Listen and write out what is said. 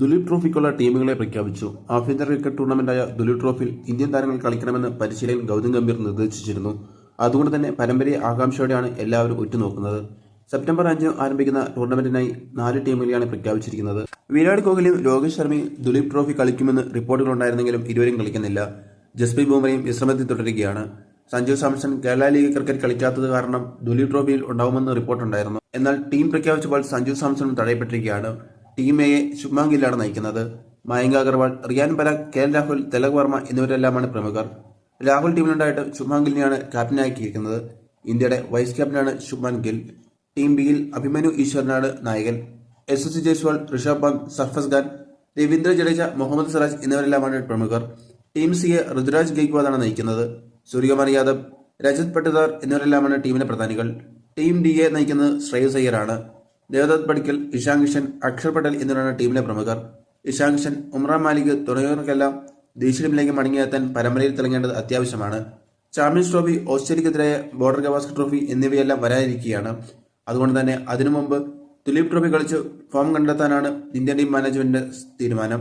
ദുലീപ് ട്രോഫിക്കുള്ള ടീമുകളെ പ്രഖ്യാപിച്ചു. ആഭ്യന്തര ക്രിക്കറ്റ് ടൂർണമെന്റായ ദുലീപ് ട്രോഫിയിൽ ഇന്ത്യൻ താരങ്ങൾ കളിക്കണമെന്ന് പരിശീലകൻ ഗൗതം ഗംഭീർ നിർദ്ദേശിച്ചിരുന്നു. അതുകൊണ്ട് തന്നെ പരമ്പരയെ ആകാംക്ഷയോടെയാണ് എല്ലാവരും ഉറ്റുനോക്കുന്നത്. സെപ്റ്റംബർ അഞ്ച് ആരംഭിക്കുന്ന ടൂർണമെന്റിനായി നാല് ടീമുകളെയാണ് പ്രഖ്യാപിച്ചിരിക്കുന്നത്. വിരാട് കോഹ്ലിയും രോഹിത് ശർമ്മയും ദുലീപ് ട്രോഫി കളിക്കുമെന്ന് റിപ്പോർട്ടുകളുണ്ടായിരുന്നെങ്കിലും ഇരുവരും കളിക്കുന്നില്ല. ജസ്പ്രീത് ബുംറയും വിശ്രമത്തിൽ തുടരുകയാണ്. സഞ്ജു സാംസൺ കേരള ലീഗ് ക്രിക്കറ്റ് കളിക്കാത്തത് കാരണം ദുലീപ് ട്രോഫിയിൽ ഉണ്ടാവുമെന്ന് റിപ്പോർട്ടുണ്ടായിരുന്നു. എന്നാൽ ടീം പ്രഖ്യാപിച്ചപ്പോൾ സഞ്ജു സാംസണും തടയപ്പെട്ടിരിക്കുകയാണ്. ടീം ശുഭാം ശുഭ്മാൻ ഗില്ലാണ് നയിക്കുന്നത്. മയങ്ക അഗർവാൾ റിയാൻ പരാഗ് കെ എൽ രാഹുൽ തിലക് വർമ്മ എന്നിവരെല്ലാമാണ് പ്രമുഖർ. രാഹുൽ ടീമിലുണ്ടായിട്ട് ശുഭ്മാൻ ഗില്ലിനെയാണ് ക്യാപ്റ്റനാക്കിയിരിക്കുന്നത് ഇന്ത്യയുടെ വൈസ് ക്യാപ്റ്റനാണ് ശുഭ്മാൻ ഗിൽ. ടീം ബിയിൽ അഭിമന്യു ഈശ്വരനാണ് നായകൻ. എസ് എസ് ജയ്സ്വാൾ ഋഷഭ് പന്ത് സർഫസ് ഖാൻ രവീന്ദ്ര ജഡേജ മുഹമ്മദ് സിറാജ് എന്നിവരെല്ലാമാണ് പ്രമുഖർ. ടീം സിയെ ഋതുരാജ് ഗെയ്ക്വാദാണ് നയിക്കുന്നത്. സൂര്യകുമാർ യാദവ് രജത് പട്ടിദാർ എന്നിവരെല്ലാമാണ് ടീമിലെ പ്രധാനികൾ. ടീം ഡിയെ നയിക്കുന്നത് ശ്രേയസ് അയ്യറാണ് ദേവദത്ത് പടിക്കൽ ഇഷാൻ കിഷൻ അക്ഷർ പട്ടേൽ എന്നിവരാണ് ടീമിലെ പ്രമുഖർ. ഇഷാൻ കിഷൻ ഉമ്രാൻ മാലിക് തുടങ്ങിയവർക്കെല്ലാം ദേശീയ ടീമിലേക്ക് മടങ്ങിയെത്താൻ പരമ്പരയിൽ തിളങ്ങേണ്ടത് അത്യാവശ്യമാണ്. ചാമ്പ്യൻസ് ട്രോഫി ഓസ്ട്രേലിയക്കെതിരായ ബോർഡർ ഗവാസ്കർ ട്രോഫി എന്നിവയെല്ലാം വരാനിരിക്കുകയാണ് അതുകൊണ്ട് തന്നെ അതിനു മുമ്പ് തുലീപ് ട്രോഫി കളിച്ച് ഫോം കണ്ടെത്താനാണ് ഇന്ത്യൻ ടീം മാനേജ്മെന്റ് തീരുമാനം.